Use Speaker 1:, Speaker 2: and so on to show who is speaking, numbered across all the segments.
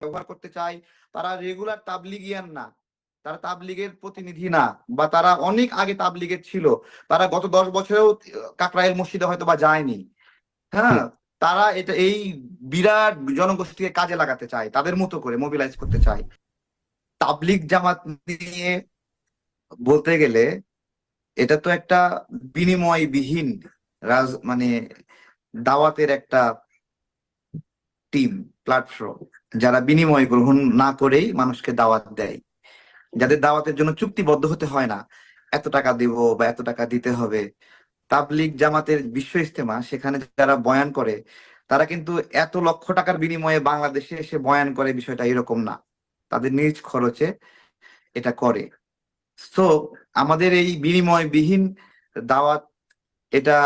Speaker 1: ব্যবহার করতে চায় তারা রেগুলার তাবলিগিয়ান না তারা তাবলিগের প্রতিনিধি না বা তারা অনেক আগে তাবলিগের ছিল তারা গত দশ বছরেও কাকরাইল মসজিদে হয়তো বা যায়নি। হ্যাঁ তারা এটা এই বিরাট জনগোষ্ঠীকে কাজে লাগাতে চায় তাদের মতো করে মোবিলাইজ করতে চায়। তাবলিগ জামাত নিয়ে বলতে গেলে এটা তো একটা বিনিময়বিহীন রাজ মানে দাওয়াতের একটা টিম প্ল্যাটফর্ম যারা বিনিময় গ্রহণ না করেই মানুষকে দাওয়াত দেয়। যাদের দাওয়াতের জন্য চুক্তিবদ্ধ হতে হয় না, এত টাকা দিব বা এত টাকা দিতে হবে। তাবলিগ জামাতের বিশ্ব ইস্তেমা সেখানে যারা বয়ান করে, তারা কিন্তু এত লক্ষ টাকার বিনিময়ে বাংলাদেশে এসে বয়ান করে বিষয়টা এরকম না। তাদের নিজ খরচে এটা করে। তো আমাদের এই বিনিময়বিহীন দাওয়াত, এটা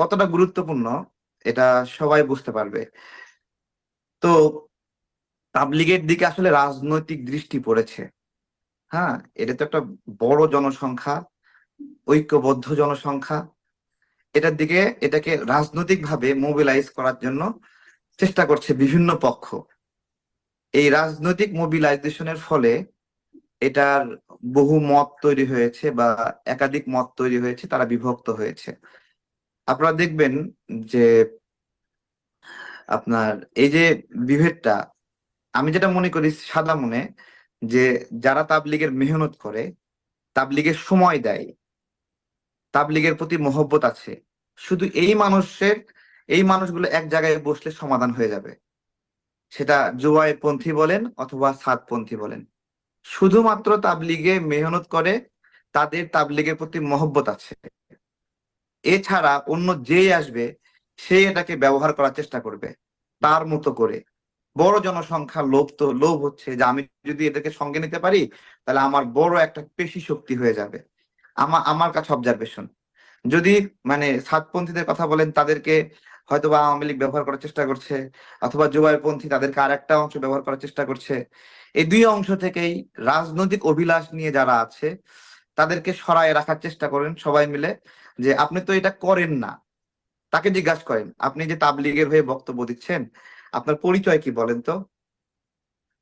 Speaker 1: কতটা গুরুত্বপূর্ণ, এটা সবাই বুঝতে পারবে। তো তাবলিগের দিকে আসলে রাজনৈতিক দৃষ্টি পড়েছে। হ্যাঁ এটা তো একটা বড় জনসংখ্যা, ঐক্যবদ্ধ জনসংখ্যা। এটার দিকে এটাকে রাজনৈতিকভাবে মোবিলাইজ করার জন্য চেষ্টা করছে বিভিন্ন পক্ষ। এই রাজনৈতিক মোবিলাইজেশনের ফলে এটার বহু মত তৈরি হয়েছে বা একাধিক মত তৈরি হয়েছে, তারা বিভক্ত হয়েছে। আপনারা দেখবেন যে আপনার এই যে বিভেদটা, আমি যেটা মনে করি সাদা মনে, যে যারা তাবলিগের মেহনত করে, তাবলিগের সময় দেয়, তাবলিগের প্রতি মহব্বত আছে, শুধু এই মানুষের, এই মানুষগুলো এক জায়গায় বসলে সমাধান হয়ে যাবে। সেটা জুয়াই পন্থী বলেন অথবা সাতপন্থী বলেন। শুধুমাত্র তাবলিগে মেহনত করে, তাদের তাবলিগের প্রতি মহব্বত আছে। এছাড়া অন্য যেই আসবে সে এটাকে ব্যবহার করার চেষ্টা করবে, তার মতো করে। বড় জনসংখ্যা লোভ তো, লোভ হচ্ছে যে আমি যদি এটাকে সঙ্গে নিতে পারি, তাহলে আমার বড় একটা পেশি শক্তি হয়ে যাবে। আমার আমার কাছে অবজারভেশন যদি মানে সাতপন্থীদের কথা বলেন, তাদেরকে হয়তো বা আওয়ামী লীগ ব্যবহার করার চেষ্টা করছে, অথবা জুবাইরপন্থী তাদেরকে আর একটা অংশ ব্যবহার করার চেষ্টা করছে। এই দুই অংশ থেকেই রাজনৈতিক অভিলাষ নিয়ে যারা আছে, তাদেরকে সরায় রাখার চেষ্টা করেন সবাই মিলে যে আপনি তো এটা করেন না। তাকে জিজ্ঞাসা করেন, আপনি যে তাবলিগের হয়ে বক্তব্য দিচ্ছেন, আপনার পরিচয় কি বলেন তো?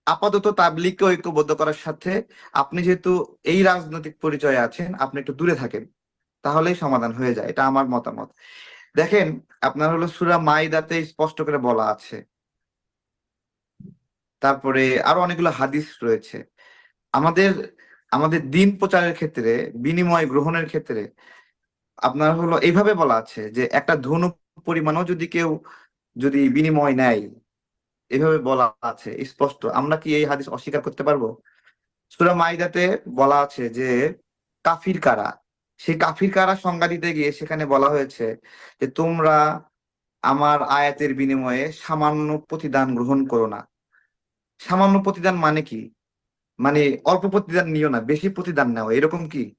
Speaker 1: আপাতত তাবলিগকে ঐক্যবদ্ধ করার সাথে আপনি যেহেতু এই রাজনৈতিক পরিচয়ে আছেন, আপনি একটু দূরে থাকেন, তাহলেই সমাধান হয়ে যায়, এটা আমার মতামত। দেখেন, আপনার হলো সুরা মাইদাতে স্পষ্ট করে বলা আছে। তারপরে আরও অনেকগুলো হাদিস রয়েছে। আমাদের আমাদের দিন প্রচারের ক্ষেত্রে, বিনিময় গ্রহণের ক্ষেত্রে আপনার হলো এইভাবে বলা আছে যে একটা ধনু পরিমাণও যদি কেউ যদি বিনিময় নেয় এভাবে বলা আছে, স্পষ্ট। আমরা কি এই হাদিস অস্বীকার করতে পারব? সুরা মাইদাতে বলা আছে যে কাফির কারা? সেই কাফির কারা সংজ্ঞা দিতে গিয়ে সেখানে বলা হয়েছে যে তোমরা আমার আয়াতের বিনিময়ে সামান্য প্রতিদান গ্রহণ করো না। সামান্য প্রতিদান মানে কি? মানে অল্প প্রতিদান নিও না, বেশি প্রতিদান নেও। এরকম কি?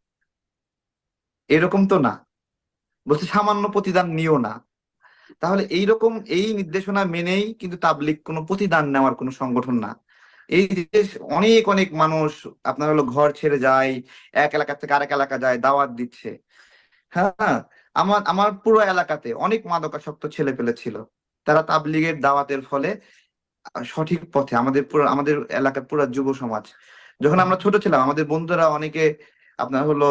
Speaker 1: এরকম তো না। বলছে সামান্য প্রতিদান নিও না। তাহলে এইরকম এই নির্দেশনা মেনেই কিন্তু তাবলিক কোনো প্রতিদান নেওয়ার কোনো সংগঠন না। এই যে অনেক অনেক মানুষ, আপনার হলো ঘর ছেড়ে যায়, এক এলাকা থেকে আরেক এলাকা যায়, দাওয়াত দিচ্ছে। হ্যাঁ আমার আমার পুরো এলাকাতে অনেক মাদকাসক্ত ছেলে পেলে ছিল। তারা তাবলিগের দাওয়াতের ফলে সঠিক পথে আমাদের পুরো, আমাদের এলাকার পুরো যুব সমাজ, যখন আমরা ছোট ছিলাম, আমাদের বন্ধুরা অনেকে আপনার হলো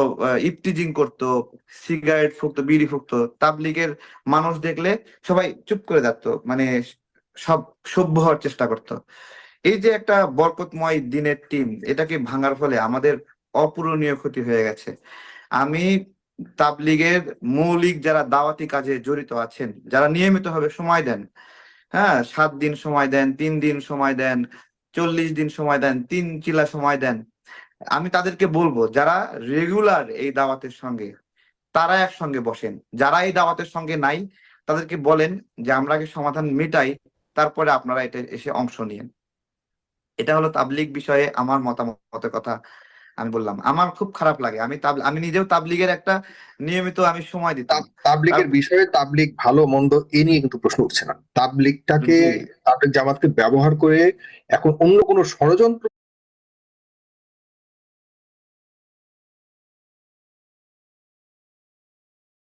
Speaker 1: ইফটিজিং করতো, সিগারেট ফুকতো, বিড়ি ফুকতো, তাবলিগের মানুষ দেখলে সবাই চুপ করে যাচ্তো মানে সব সভ্য হওয়ার চেষ্টা করতো। এই যে একটা বরকতময় দিনের টিম এটাকে ভাঙার ফলে আমাদের অপূরণীয় ক্ষতি হয়ে গেছে। আমি তাবলিগের মৌলিক যারা দাওয়াতি কাজে জড়িত আছেন, যারা নিয়মিতভাবে সময় দেন হ্যাঁ সাত দিন সময় দেন, তিন দিন সময় দেন, চল্লিশ দিন সময় দেন, তিন চিলা সময় দেন আমি তাদেরকে বলব যারা রেগুলার এই দাওয়াতের সঙ্গে তারা একসঙ্গে বসেন। যারা এই দাওয়াতের সঙ্গে নাই তাদেরকে বলেন যে আমরা আগে সমাধান মেটাই তারপরে আপনারা এটা এসে অংশ নিন এটা হলো তাবলিগ বিষয়ে আমার মতামতের কথা আমি বললাম। আমার খুব খারাপ লাগে। আমি আমি নিজেও তাবলিগের একটা নিয়মিত আমি সময় দিতাম।
Speaker 2: তাবলিগের বিষয়ে তাবলিগ ভালো মন্দ এ নিয়ে কিন্তু প্রশ্ন উঠছে না। তাবলিগটাকে তাবলিগ জামাতকে ব্যবহার করে এখন অন্য কোনো ষড়যন্ত্র